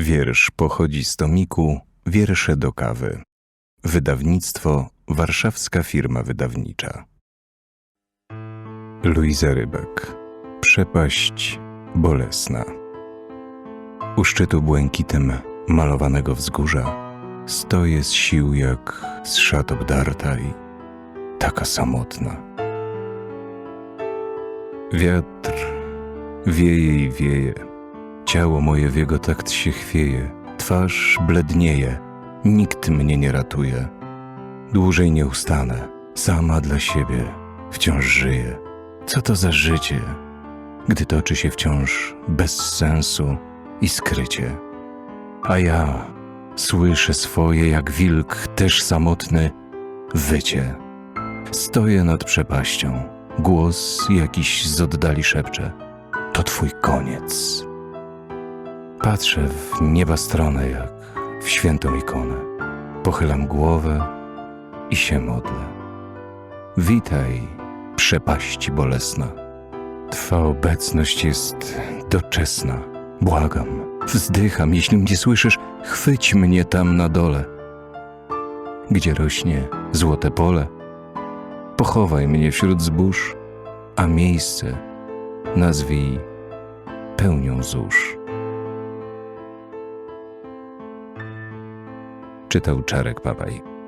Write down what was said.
Wiersz pochodzi z tomiku Wiersze do kawy. Wydawnictwo Warszawska Firma Wydawnicza. Luiza Rybak. Przepaść bolesna. U szczytu błękitem malowanego wzgórza stoję z sił jak z szat obdarta i taka samotna. Wiatr wieje i wieje. Ciało moje w jego takt się chwieje, twarz blednieje, nikt mnie nie ratuje. Dłużej nie ustanę, sama dla siebie wciąż żyję. Co to za życie, gdy toczy się wciąż bez sensu i skrycie? A ja słyszę swoje jak wilk, też samotny, wycie. Stoję nad przepaścią, głos jakiś z oddali szepcze. To twój koniec. Patrzę w nieba stronę jak w świętą ikonę. Pochylam głowę i się modlę. Witaj, przepaści bolesna. Twa obecność jest doczesna. Błagam, wzdycham, jeśli mnie słyszysz, chwyć mnie tam na dole. Gdzie rośnie złote pole, pochowaj mnie wśród zbóż, a miejsce nazwij pełnią zórz. Czytał Czarek Papaj.